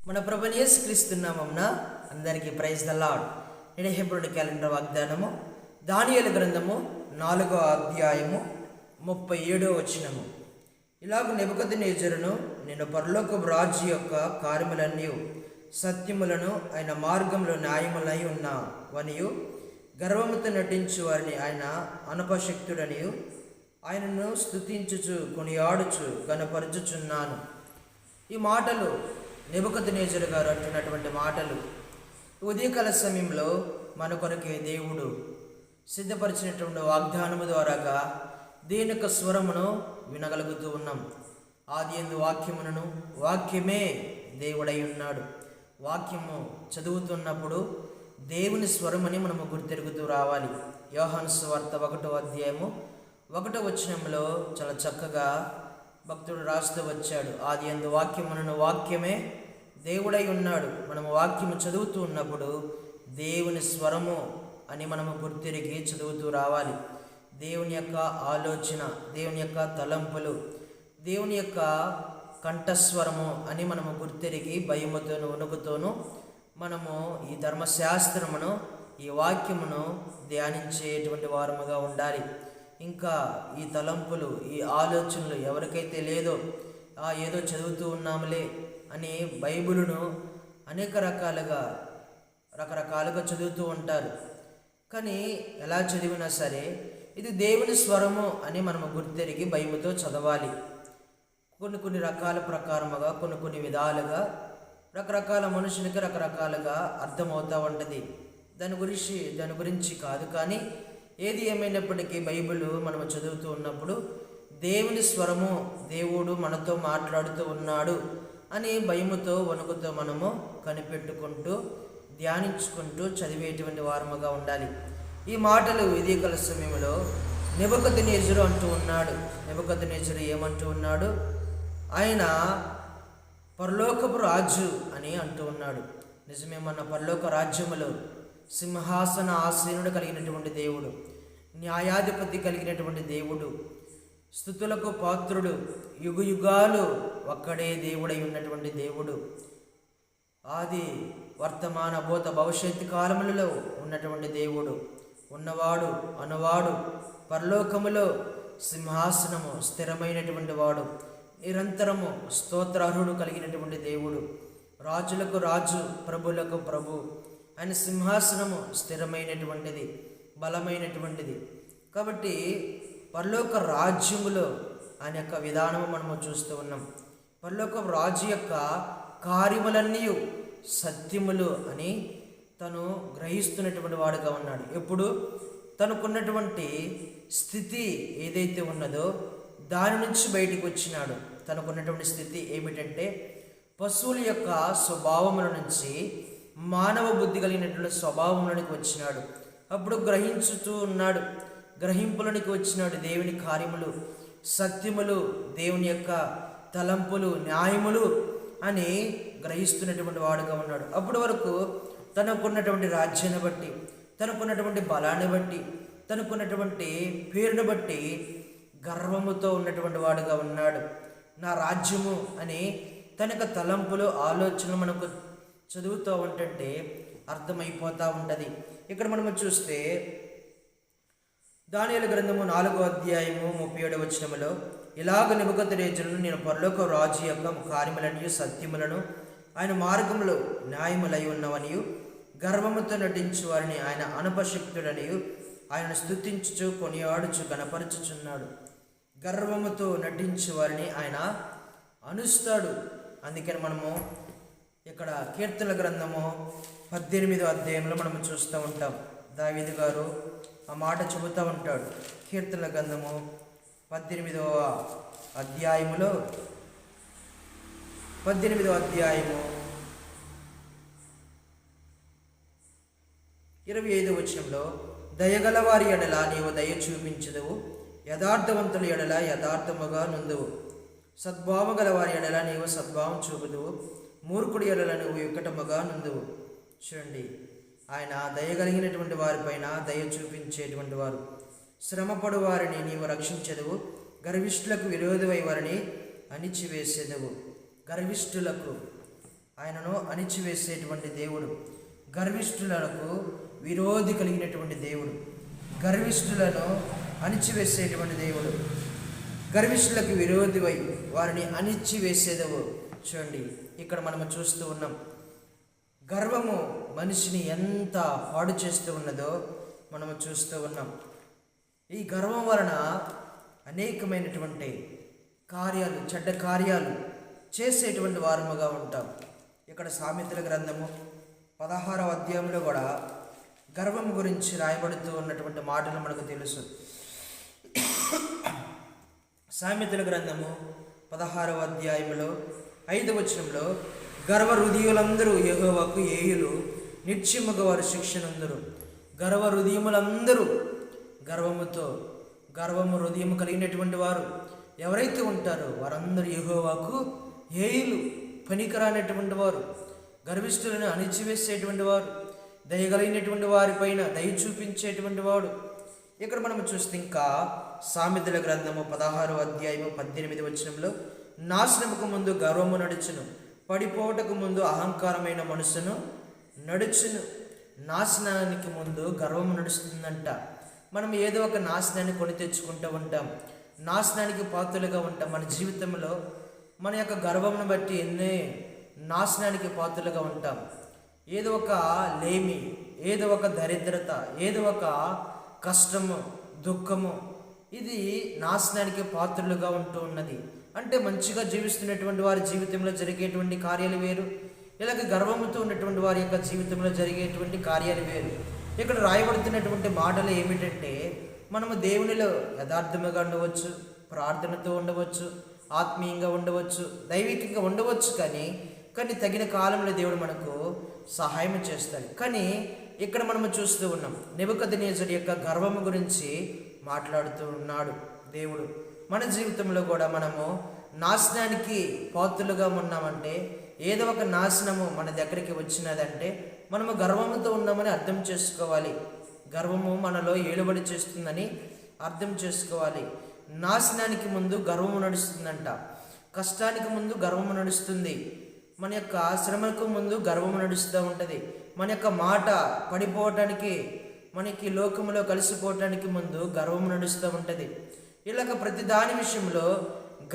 మన ప్రభునియస్ క్రీస్తున్నామన్న అందరికీ ప్రైజ్ ద లాడ్ నేను క్యాలెండర్ వాగ్దానము దానియల గ్రంథము నాలుగో అధ్యాయము ముప్పై ఏడో వచనము. ఇలాగ నెబద్ నేజరును నేను పరలోక రాజు యొక్క కార్యములన్నీ సత్యములను ఆయన మార్గంలో న్యాయములై ఉన్నా వనియు గర్వముతో నటించు వారిని ఆయన అనపశక్తుడనియు ఆయనను స్తుతించుచు కొనియాడుచు గనపరచుచున్నాను ఈ మాటలు నెబుకద్నేజరు గారు అంటున్నటువంటి మాటలు ఉదయకాల సమయంలో మన కొరకే దేవుడు సిద్ధపరిచినటువంటి వాగ్దానము ద్వారాగా దేని యొక్క స్వరమును వినగలుగుతూ ఉన్నాం. ఆది ఎందు వాక్యమునను వాక్యమే దేవుడై ఉన్నాడు. వాక్యము చదువుతున్నప్పుడు దేవుని స్వరమని మనము గుర్తెరుగుతూ రావాలి. యోహాను స్వార్త ఒకటో అధ్యాయము ఒకటో వచనంలో చాలా చక్కగా భక్తుడు రాస్తూ వచ్చాడు. ఆది ఎందు వాక్యమునను వాక్యమే దేవుడై ఉన్నాడు. మనము వాక్యము చదువుతూ ఉన్నప్పుడు దేవుని స్వరము అని మనము గుర్తిరిగి చదువుతూ రావాలి. దేవుని యొక్క ఆలోచన దేవుని యొక్క తలంపులు దేవుని యొక్క కంఠస్వరము అని మనము గుర్తిరిగి భయముతోను వణుకుతోనూ మనము ఈ ధర్మశాస్త్రమును ఈ వాక్యమును ధ్యానించేటువంటి వారముగా ఉండాలి. ఇంకా ఈ తలంపులు ఈ ఆలోచనలు ఎవరికైతే లేదో ఏదో చదువుతూ ఉన్నాములే అని బైబిలును అనేక రకాలుగా రకరకాలుగా చదువుతూ ఉంటారు. కానీ ఎలా చదివినా సరే ఇది దేవుని స్వరము అని మనము గుర్తెరిగి భయముతో చదవాలి. కొన్ని కొన్ని రకాల ప్రకారముగా కొన్ని కొన్ని విధాలుగా రకరకాల మనుషులకి రకరకాలుగా అర్థమవుతూ ఉంటుంది. దాని గురించి దాని గురించి కాదు కానీ ఏది ఏమైనప్పటికీ బైబిల్ మనం చదువుతూ ఉన్నప్పుడు దేవుని స్వరము దేవుడు మనతో మాట్లాడుతూ ఉన్నాడు. అని భయముతో వణుకుతో మనము కనిపెట్టుకుంటూ ధ్యానించుకుంటూ చదివేటువంటి వారముగా ఉండాలి. ఈ మాటలు విధికల సమయంలో నిబకత్ నేజరు అంటూ ఉన్నాడు. నిబకత్ నేజరు ఏమంటూ ఉన్నాడు? ఆయన పరలోకపు రాజు అని అంటూ ఉన్నాడు. నిజమే మన పరలోక రాజ్యములో సింహాసన ఆసీనుడు కలిగినటువంటి దేవుడు న్యాయాధిపతి కలిగినటువంటి దేవుడు స్థుతులకు పాత్రుడు యుగయుగాలు ఒక్కడే దేవుడై ఉన్నటువంటి దేవుడు. ఆది వర్తమాన భూత భవిష్యత్తు కాలములలో ఉన్నటువంటి దేవుడు. ఉన్నవాడు అనువాడు. పరలోకములో సింహాసనము స్థిరమైనటువంటి వాడు. నిరంతరము స్తోత్రార్హుడు కలిగినటువంటి దేవుడు. రాజులకు రాజు ప్రభులకు ప్రభు ఆయన సింహాసనము స్థిరమైనటువంటిది బలమైనటువంటిది. కాబట్టి పరలోక రాజ్యములో ఆయన యొక్క విధానము మనము చూస్తూ ఉన్నాం. పరలోక రాజు యొక్క కార్యములన్నీ సత్యములు అని తను గ్రహిస్తున్నటువంటి వాడుగా ఉన్నాడు. ఎప్పుడు? తనకున్నటువంటి స్థితి ఏదైతే ఉన్నదో దాని నుంచి బయటికి వచ్చినాడు. తనకున్నటువంటి స్థితి ఏమిటంటే పశువుల యొక్క స్వభావముల నుంచి మానవ బుద్ధి కలిగినటువంటి స్వభావంలోనికి వచ్చినాడు. అప్పుడు గ్రహించుతూ ఉన్నాడు. గ్రహింపులనికి వచ్చినాడు దేవుని కార్యములు సత్యములు దేవుని యొక్క తలంపులు న్యాయములు అని గ్రహిస్తున్నటువంటి వాడుగా ఉన్నాడు. అప్పటి వరకు తనకున్నటువంటి రాజ్యాన్ని బట్టి తనకున్నటువంటి బలాన్ని బట్టి తనకున్నటువంటి పేరును బట్టి గర్వముతో ఉన్నటువంటి వాడుగా ఉన్నాడు. నా రాజ్యము అని తన యొక్క తలంపులు ఆలోచనలు మనకు చదువుతూ ఉంటుంటే అర్థమైపోతూ ఉంటుంది. ఇక్కడ మనము చూస్తే దానియలు గ్రంథము నాలుగో అధ్యాయము ముప్పై ఏడు వచ్చినములో ఇలాగ నిబద్ధరేజులను నేను పరలోక రాజు యొక్క కార్యములను సత్యములను ఆయన మార్గంలో న్యాయములై ఉన్నవనియు గర్వముతో నటించు వారిని ఆయన అనపశక్తుడనియు ఆయన స్థుతించుచు కొనియాడుచు గణపరచుచున్నాడు. గర్వముతో నటించు వారిని ఆయన అనుస్తాడు. అందుకని మనము ఇక్కడ కీర్తన గ్రంథము పద్దెనిమిదో అధ్యాయంలో మనము చూస్తూ ఉంటాం. దావిది గారు ఆ మాట చెబుతూ ఉంటాడు. కీర్తన గ్రంథము పద్దెనిమిదవ అధ్యాయములో పద్దెనిమిదవ అధ్యాయము ఇరవై ఐదు వచనంలో దయగలవారి ఎడల నీవు దయ చూపించదువు యథార్థవంతుల ఎడల యథార్థముగా నుందువు. సద్భావం గలవారి ఎడల నీవు సద్భావం చూపుదువు మూర్ఖుడి ఎడల నువ్వు వికటముగా నుందువు. చూడండి ఆయన దయగలిగినటువంటి వారిపైన దయ చూపించేటువంటి వారు. శ్రమపడు వారిని నీవు రక్షించదువు. గర్విష్ఠులకు విరోధమై వారిని అణిచివేసేదవు. గర్విష్ఠులకు ఆయనను అణిచివేసేటువంటి దేవుడు. గర్విష్ఠులకు విరోధి కలిగినటువంటి దేవుడు. గర్విష్ఠులను అణిచివేసేటువంటి దేవుడు. గర్విష్ఠులకు విరోధివై వారిని అణిచివేసేదవు. చూడండి ఇక్కడ మనము చూస్తూ ఉన్నాం. గర్వము మనిషిని ఎంత పాడు చేస్తూ ఉన్నదో మనము చూస్తూ ఉన్నాం. ఈ గర్వం వలన అనేకమైనటువంటి కార్యాలు చెడ్డ కార్యాలు చేసేటువంటి వారముగా ఉంటాం. ఇక్కడ సామెతల గ్రంథము పదహారవ అధ్యాయంలో కూడా గర్వం గురించి రాయబడుతూ ఉన్నటువంటి మాటలు మనకు తెలుసు. సామెతల గ్రంథము పదహారవ అధ్యాయంలో ఐదవ వచనంలో గర్వ హృదయులందరూ ఏయులు నిత్యముగా వారు శిక్షణందరు. గర్వ హృదయములందరూ గర్వముతో గర్వము హృదయం కలిగినటువంటి వారు ఎవరైతే ఉంటారో వారందరూ యహోవాకు ఏయులు పనికిరానటువంటి వారు గర్విష్ఠులను అణిచివేసేటువంటి వారు దయగలిగినటువంటి వారిపైన దయ చూపించేటువంటి వాడు. ఇక్కడ మనం చూస్తే ఇంకా సామెతల గ్రంథము పదహారు అధ్యాయము పద్దెనిమిది వచనంలో నాశనముకు ముందు గర్వము నడుచును పడిపోవటకు ముందు అహంకారమైన మనసును నడుచును. నాశనానికి ముందు గర్వం నడుస్తుందంట. మనం ఏదో ఒక నాశనాన్ని కొని తెచ్చుకుంటూ ఉంటాం. నాశనానికి పాత్రలుగా ఉంటాం. మన జీవితంలో మన యొక్క గర్వంను బట్టి ఎన్నే నాశనానికి పాత్రలుగా ఉంటాం. ఏదో ఒక లేమి ఏదో ఒక దరిద్రత ఏదో ఒక కష్టము దుఃఖము ఇది నాశనానికి పాత్రలుగా ఉంటూ ఉన్నది. అంటే మంచిగా జీవిస్తున్నటువంటి వారి జీవితంలో జరిగేటువంటి కార్యాలు వేరు. ఇలాగ గర్వముతో ఉన్నటువంటి వారి యొక్క జీవితంలో జరిగేటువంటి కార్యాలు వేరు. ఇక్కడ రాయబడుతున్నటువంటి మాటలు ఏమిటంటే మనము దేవునిలో యథార్థముగా ఉండవచ్చు ప్రార్థనతో ఉండవచ్చు ఆత్మీయంగా ఉండవచ్చు దైవికంగా ఉండవచ్చు కానీ కానీ తగిన కాలంలో దేవుడు మనకు సహాయం చేస్తాడు. కానీ ఇక్కడ మనము చూస్తూ ఉన్నాం నెబుకదనేజుడి యొక్క గర్వము గురించి మాట్లాడుతూ ఉన్నాడు దేవుడు. మన జీవితంలో కూడా మనము నాశనానికి పాత్రలుగా ఉన్నామంటే ఏదో ఒక నాశనము మన దగ్గరికి వచ్చినదంటే మనము గర్వంతో ఉన్నామని అర్థం చేసుకోవాలి. గర్వము మనలో ఏలుబడి చేస్తుందని అర్థం చేసుకోవాలి. నాశనానికి ముందు గర్వము నడుస్తుందంట. కష్టానికి ముందు గర్వము నడుస్తుంది. మన యొక్క శ్రమకు ముందు గర్వము నడుస్తూ ఉంటుంది. మన యొక్క మాట పడిపోవటానికి మనకి లోకములో కలిసిపోవటానికి ముందు గర్వము నడుస్తూ ఉంటుంది. ఇలాగ ప్రతి దాని విషయంలో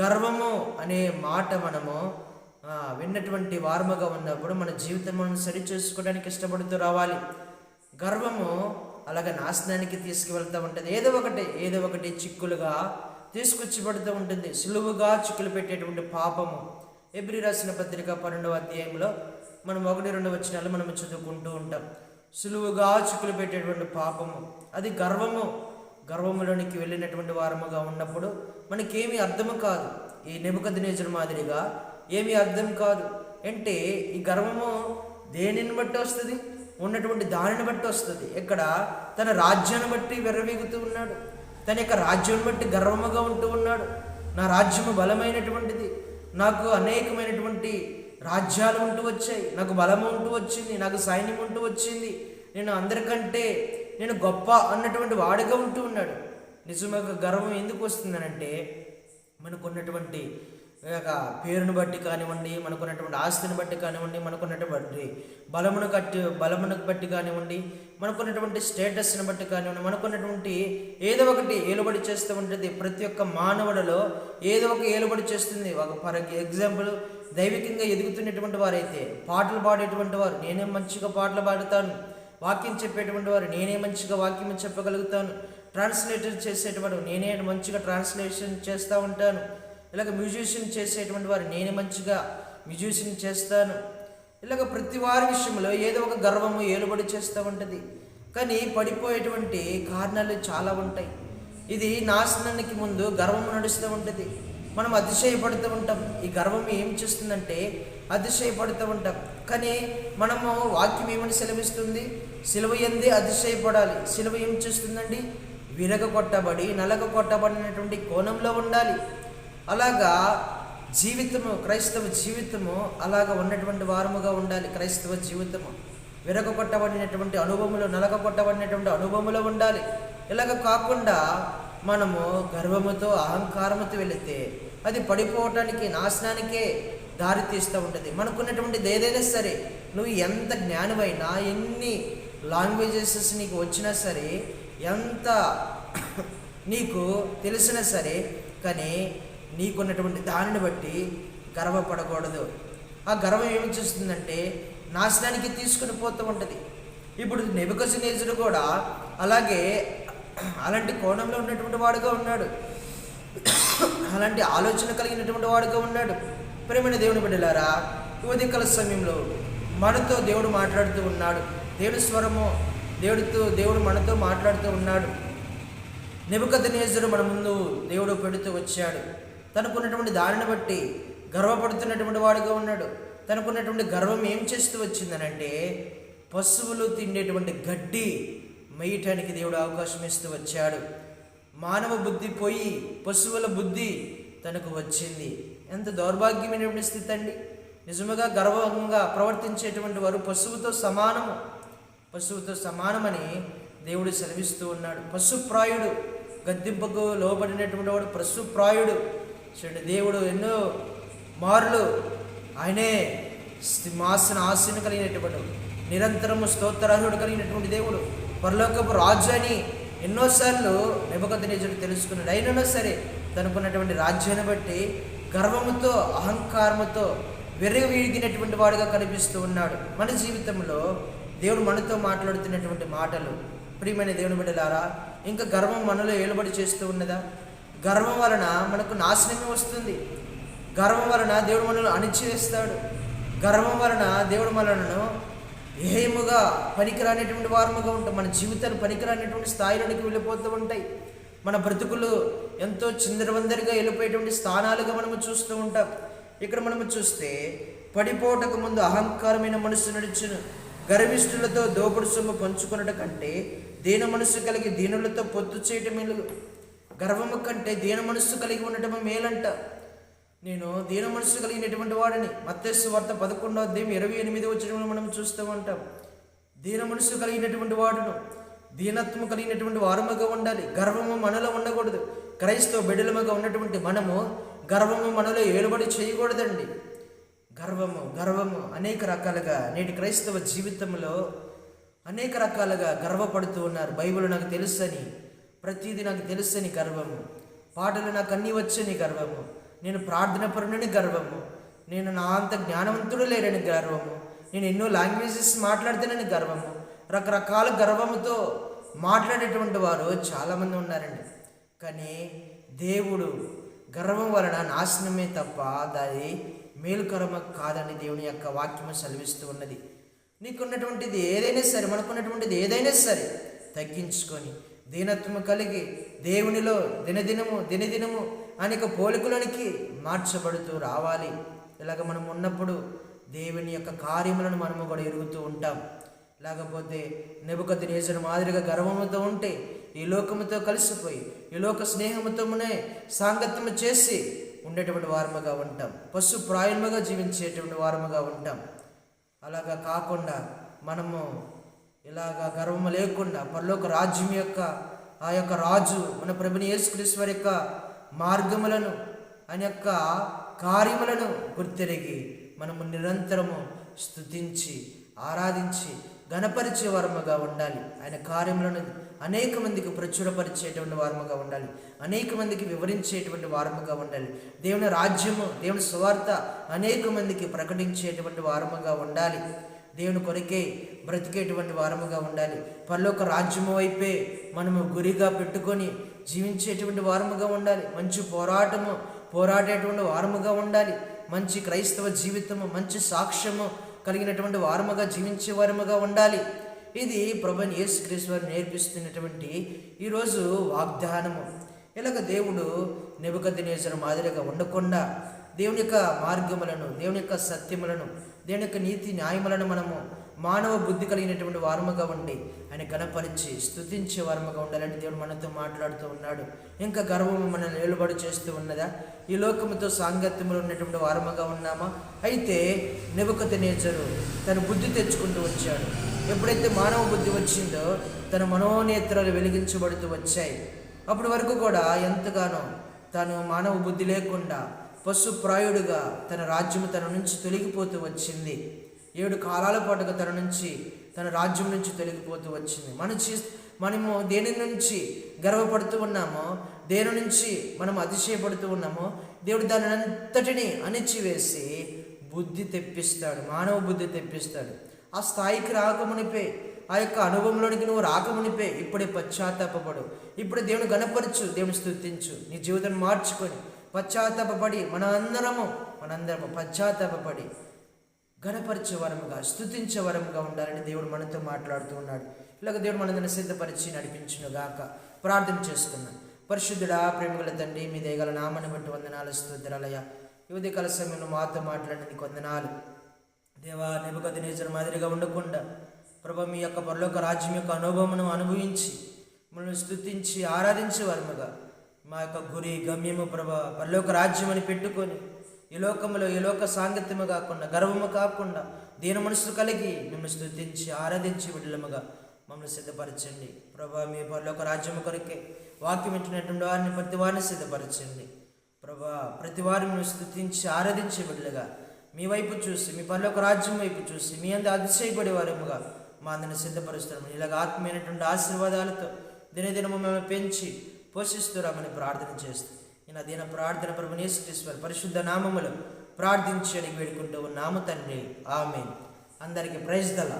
గర్వము అనే మాట మనము విన్నటువంటి వారముగా ఉన్నప్పుడు మన జీవితం మనం సరి చేసుకోవడానికి ఇష్టపడుతూ రావాలి. గర్వము అలాగ నాశనానికి తీసుకువెళ్తూ ఉంటుంది. ఏదో ఒకటి ఏదో ఒకటి చిక్కులుగా తీసుకొచ్చి పడుతూ ఉంటుంది. సులువుగా చిక్కులు పెట్టేటువంటి పాపము. ఎబ్రి రాసిన పత్రిక పన్నెండవ అధ్యాయంలో మనం ఒకటి రెండు వచనాలు మనం చదువుకుంటూ ఉంటాం. సులువుగా చిక్కులు పెట్టేటువంటి పాపము. అది గర్వము. గర్వములోనికి వెళ్ళినటువంటి వారముగా ఉన్నప్పుడు మనకేమీ అర్థం కాదు. ఈ నెబుకద్నేజర్ మాదిరిగా ఏమీ అర్థం కాదు. అంటే ఈ గర్వము దేనిని బట్టి వస్తుంది? ఉన్నటువంటి దానిని బట్టి వస్తుంది. ఇక్కడ తన రాజ్యాన్ని బట్టి వెర్రవీగుతూ ఉన్నాడు. తన యొక్క రాజ్యం బట్టి గర్వముగా ఉంటూ ఉన్నాడు. నా రాజ్యము బలమైనటువంటిది. నాకు అనేకమైనటువంటి రాజ్యాలు ఉంటూ వచ్చాయి. నాకు బలము ఉంటూ వచ్చింది. నాకు సైన్యం ఉంటూ వచ్చింది. నేను అందరికంటే నేను గొప్ప అన్నటువంటి వాడుగా ఉంటూ ఉన్నాడు. నిజంగా గర్వం ఎందుకు వస్తుందనంటే మనకున్నటువంటి యొక్క పేరును బట్టి కానివ్వండి మనకున్నటువంటి ఆస్తిని బట్టి కానివ్వండి మనకున్నటువంటి బలమును కట్టి బలమును బట్టి కానివ్వండి మనకున్నటువంటి స్టేటస్ని బట్టి కానివ్వండి మనకున్నటువంటి ఏదో ఒకటి ఏలుబడి చేస్తూ ఉంటుంది. ప్రతి ఒక్క మానవుడిలో ఏదో ఒక ఏలుబడి చేస్తుంది. ఒక ఫర్ ఎగ్జాంపుల్ దైవికంగా ఎదుగుతున్నటువంటి వారైతే పాటలు పాడేటువంటి వారు నేనే మంచిగా పాటలు పాడుతాను. వాక్యం చెప్పేటువంటి వారు నేనే మంచిగా వాక్యం చెప్పగలుగుతాను. ట్రాన్స్లేటర్ చేసేటువంటి నేనే మంచిగా ట్రాన్స్లేషన్ చేస్తూ ఉంటాను. ఇలాగ మ్యూజిషియన్ చేసేటువంటి వారు నేనే మంచిగా మ్యూజిషియన్ చేస్తాను. ఇలాగ ప్రతి వారి విషయంలో ఏదో ఒక గర్వము ఏలుబడి చేస్తూ ఉంటుంది. కానీ పడిపోయేటువంటి కారణాలు చాలా ఉంటాయి. ఇది నాశనానికి ముందు గర్వము నడుస్తూ ఉంటుంది. మనం అతిశయపడుతూ ఉంటాం. ఈ గర్వం ఏం చేస్తుందంటే అతిశయపడుతూ ఉంటాం. కానీ మనము వాక్యం ఏమని సెలవిస్తుంది? సిలువ ఎందే అతిశయపడాలి. సిలువ ఏం చేస్తుందండి? విరగ కొట్టబడి నలగ కొట్టబడినటువంటి కోణంలో ఉండాలి. అలాగా జీవితము క్రైస్తవ జీవితము అలాగ ఉన్నటువంటి వారముగా ఉండాలి. క్రైస్తవ జీవితము. విరగ కొట్టబడినటువంటి అనుభవములు నలగ కొట్టబడినటువంటి అనుభవములో ఉండాలి. ఇలాగ కాకుండా మనము గర్వముతో అహంకారముతో వెళితే అది పడిపోవటానికి నాశనానికే దారి తీస్తూ ఉంటుంది. మనకున్నటువంటిది ఏదైనా సరే నువ్వు ఎంత జ్ఞానమైనా ఎన్ని లాంగ్వేజెస్ నీకు వచ్చినా సరే ఎంత నీకు తెలిసినా సరే కానీ నీకున్నటువంటి దానిని బట్టి గర్వపడకూడదు. ఆ గర్వం ఏమి చూస్తుందంటే నాశనానికి తీసుకుని పోతూ ఉంటుంది. ఇప్పుడు నెబుకసినేజుడు కూడా అలాగే అలాంటి కోణంలో ఉన్నటువంటి వాడుగా ఉన్నాడు. అలాంటి ఆలోచన కలిగినటువంటి వాడుగా ఉన్నాడు. ప్రేమైన దేవుని బిడ్డలారా ఈ ఉదయకాల సమయంలో మనతో దేవుడు మాట్లాడుతూ ఉన్నాడు. దేవుడి స్వరము దేవుడితో దేవుడు మనతో మాట్లాడుతూ ఉన్నాడు. నిబద్ధ నేజరు మన ముందు దేవుడు పెడుతూ వచ్చాడు. తనకున్నటువంటి దారిని బట్టి గర్వపడుతున్నటువంటి వాడుగా ఉన్నాడు. తనకున్నటువంటి గర్వం ఏం చేస్తూ వచ్చిందనంటే పశువులు తినేటువంటి గడ్డి మేయటానికి దేవుడు అవకాశం ఇస్తూ వచ్చాడు. మానవ బుద్ధి పోయి పశువుల బుద్ధి తనకు వచ్చింది. ఎంత దౌర్భాగ్యమైనటువంటి స్థితి అండి. నిజముగా గర్వంగా ప్రవర్తించేటువంటి వారు పశువుతో సమానము. పశువుతో సమానమని దేవుడు సెలవిస్తూ ఉన్నాడు. పశుప్రాయుడు గద్దింపకు లోబడినటువంటి వాడు పశుప్రాయుడు. చూడండి దేవుడు ఎన్నో మార్లు ఆయనే మాసిన ఆశను కలిగినటువంటి నిరంతరము స్తోత్రార్హుడు కలిగినటువంటి దేవుడు. పరలోకపు రాజు అని ఎన్నోసార్లు నిబద్ధనిజుడు తెలుసుకున్నాడు. అయినా సరే తనకున్నటువంటి రాజ్యాన్ని బట్టి గర్వముతో అహంకారముతో విరవీగినటువంటి వాడుగా కనిపిస్తూ ఉన్నాడు. మన జీవితంలో దేవుడు మనతో మాట్లాడుతున్నటువంటి మాటలు ప్రియమైన దేవుని బిడ్డలారా ఇంకా గర్వం మనలో ఏలుబడి చేస్తూ ఉన్నదా? గర్వం వలన మనకు నాశనమే వస్తుంది. గర్వం వలన దేవుడు మనల్ని అణిచివేస్తాడు. గర్వం వలన దేవుడు మనలను ఏముగా పనికిరానేటువంటి వారముగా ఉంటాం. మన జీవితాలు పనికిరానేటువంటి స్థాయిలోనికి వెళ్ళిపోతూ ఉంటాయి. మన బ్రతుకులు ఎంతో చిందరవందరిగా వెళ్ళిపోయేటువంటి స్థానాలుగా మనము చూస్తూ ఉంటాం. ఇక్కడ మనము చూస్తే పడిపోటకు ముందు అహంకారమైన మనసు నడిచిన. గర్విష్ఠులతో దోపుడు సొమ్ము పంచుకున్నట కంటే దీన మనసు కలిగి దీనులతో పొత్తు చేయటం మేలు. గర్వము కంటే దీన మనస్సు కలిగి ఉండటం మేలంట. నేను దీన మనసు కలిగినటువంటి వాడిని. మత్స్సు వార్త పదకొండో అధ్యాయం ఇరవై ఎనిమిది వచ్చిన మనం చూస్తూ ఉంటాం. దీన మనసు కలిగినటువంటి వాడును. దీనత్వం కలిగినటువంటి వారముగా ఉండాలి. గర్వము మనలో ఉండకూడదు. క్రైస్తవ బిడ్డలముగా ఉన్నటువంటి మనము గర్వము మనలో ఏలుబడి చేయకూడదండి. గర్వము గర్వము అనేక రకాలుగా నేటి క్రైస్తవ జీవితంలో అనేక రకాలుగా గర్వపడుతూ ఉన్నారు. బైబిల్ నాకు తెలుసని ప్రతిదీ నాకు తెలుసని గర్వము. పాటలు నాకు అన్నీ వచ్చని గర్వము. నేను ప్రార్థన పరుడని గర్వము. నేను నా అంత జ్ఞానవంతుడు లేరని గర్వము. నేను ఎన్నో లాంగ్వేజెస్ మాట్లాడుతానని గర్వము. రకరకాల గర్వముతో మాట్లాడేటువంటి వారు చాలామంది ఉన్నారండి. కానీ దేవుడు గర్వం వలన నాశనమే తప్ప దాని మేలుకరమ కాదని దేవుని యొక్క వాక్యము సెలవిస్తూ ఉన్నది. నీకున్నటువంటిది ఏదైనా సరే మనకున్నటువంటిది ఏదైనా సరే తగ్గించుకొని దీనత్వము కలిగి దేవునిలో దినదినము దినదినము అనేక పోలికలోనికి మార్చబడుతూ రావాలి. ఇలాగ మనం ఉన్నప్పుడు దేవుని యొక్క కార్యములను మనము కూడా ఎరుగుతూ ఉంటాం. లేకపోతే నెబుకతి నేసిన మాదిరిగా గర్వముతో ఉంటే ఈ లోకముతో కలిసిపోయి ఈ లోక స్నేహముతోనే సాంగత్యము చేసి ఉండేటువంటి వారముగా ఉంటాం. పశు ప్రాయముగా జీవించేటువంటి వారముగా ఉంటాం. అలాగా కాకుండా మనము ఇలాగా గర్వము లేకుండా పరలోక రాజ్యం యొక్క ఆ యొక్క రాజు మన ప్రభుని యేసుక్రీశ్వర్ యొక్క మార్గములను ఆయన యొక్క కార్యములను గుర్తెరిగి మనము నిరంతరము స్తుతించి ఆరాధించి గణపరిచే వారముగా ఉండాలి. ఆయన కార్యములను అనేక మందికి ప్రచురపరిచేటువంటి వారముగా ఉండాలి. అనేక మందికి వివరించేటువంటి వారముగా ఉండాలి. దేవుని రాజ్యము దేవుని సువార్త అనేక మందికి ప్రకటించేటువంటి వారముగా ఉండాలి. దేవుని కొరకే బ్రతికేటువంటి వారముగా ఉండాలి. పరలోక రాజ్యము వైపే మనము గురిగా పెట్టుకొని జీవించేటువంటి వారముగా ఉండాలి. మంచి పోరాటము పోరాడేటువంటి వారముగా ఉండాలి. మంచి క్రైస్తవ జీవితము మంచి సాక్ష్యము కలిగినటువంటి వారముగా జీవించే వారముగా ఉండాలి. ఇది ప్రభుని యేసుక్రీస్తు వారు నేర్పిస్తున్నటువంటి ఈరోజు వాగ్దానము. ఇలాగ దేవుడు నిబద్ధనేశ్వర మాదిరిగా ఉండకుండా దేవుని యొక్క మార్గములను దేవుని యొక్క సత్యములను దేవుని యొక్క నీతి న్యాయములను మనము మానవ బుద్ధి కలిగినటువంటి వారముగా ఉండి ఆయన గణపరిచి స్థుతించే వారముగా ఉండాలని దేవుడు మనతో మాట్లాడుతూ ఉన్నాడు. ఇంకా గర్వము మనల్ని నిలబడి చేస్తూ ఉన్నదా? ఈ లోకముతో సాంగత్యములు ఉన్నటువంటి వారముగా ఉన్నామా? అయితే నిబకత నేచరు తన బుద్ధి తెచ్చుకుంటూ వచ్చాడు. ఎప్పుడైతే మానవ బుద్ధి వచ్చిందో తన మనోనేత్రాలు వెలిగించబడుతూ వచ్చాయి. అప్పటి వరకు కూడా ఎంతగానో తను మానవ బుద్ధి లేకుండా పశుప్రాయుడుగా తన రాజ్యము తన నుంచి తొలగిపోతూ వచ్చింది. ఏడు కాలాల పాటుగా తన నుంచి తన రాజ్యం నుంచి తొలగిపోతూ వచ్చింది. మనం చే మనము దేని నుంచి గర్వపడుతూ ఉన్నామో దేని నుంచి మనం అతిశయపడుతూ ఉన్నామో దేవుడు దాని అంతటిని అణిచివేసి బుద్ధి తెప్పిస్తాడు మానవ బుద్ధి తెప్పిస్తాడు. ఆ స్థాయికి రాకమునిపే ఆ యొక్క అనుభవంలోనికి నువ్వు రాకమునిపే ఇప్పుడే పశ్చాత్తాపడు ఇప్పుడు దేవుని గణపరచు దేవుని స్థుతించు నీ జీవితాన్ని మార్చుకొని పశ్చాత్తాపడి మన అందరము మనందరము పశ్చాత్తాపడి గణపరిచే వరముగా స్తుతించే వరముగా ఉండాలని దేవుడు మనతో మాట్లాడుతూ ఉన్నాడు. ఇలాగ దేవుడు మనందరిని సిద్ధపరిచి నడిపించిన గాక ప్రార్థన చేసుకున్నాను పరిశుద్ధుడా ప్రేమగల తండ్రి మీ దేగల నామని బట్టి వందనాలు స్తుతురాలయ యువతి కాల సమయంలో మాతో మాట్లాడినది వందనాలు. దేవా నిబగతి నేచర్ మాదిరిగా ఉండకుండా ప్రభు మీ యొక్క పరలోక రాజ్యం యొక్క అనుభవమును అనుభవించి మనల్ని స్థుతించి ఆరాధించే వరముగా మా యొక్క గురి గమ్యము ప్రభ పరలోక రాజ్యం అని పెట్టుకొని ఈ లోకములో ఈ లోక సాంగత్యము కాకుండా గర్వము కాకుండా దీని మనసు కలిగి మిమ్మల్ని స్థుతించి ఆరాధించి విడలముగా మమ్మల్ని సిద్ధపరచండి. ప్రభా మీ పరలోక రాజ్యము కొరకే వాక్యం వింటున్నటువంటి వారిని ప్రతి వారిని సిద్ధపరచండి. ప్రభా ప్రతి వారిని మేము స్థుతించి ఆరాధించే విడలుగా మీ వైపు చూసి మీ పరలోక రాజ్యం వైపు చూసి మీ అంత అతిశయపడే వారముగా మా అందరిని సిద్ధపరుస్తున్నాము ఇలాగ ఆత్మీయమైనటువంటి ఆశీర్వాదాలతో దినదినము మేము పెంచి పోషిస్తురామని ప్రార్థన చేస్తూ నేను దీన ప్రార్థన ప్రభు పరిశుద్ధ నామములు ప్రార్థించడానికి వేడుకుంటూ ఉన్నాము తండ్రి. ఆమె అందరికీ ప్రైజ్ దలా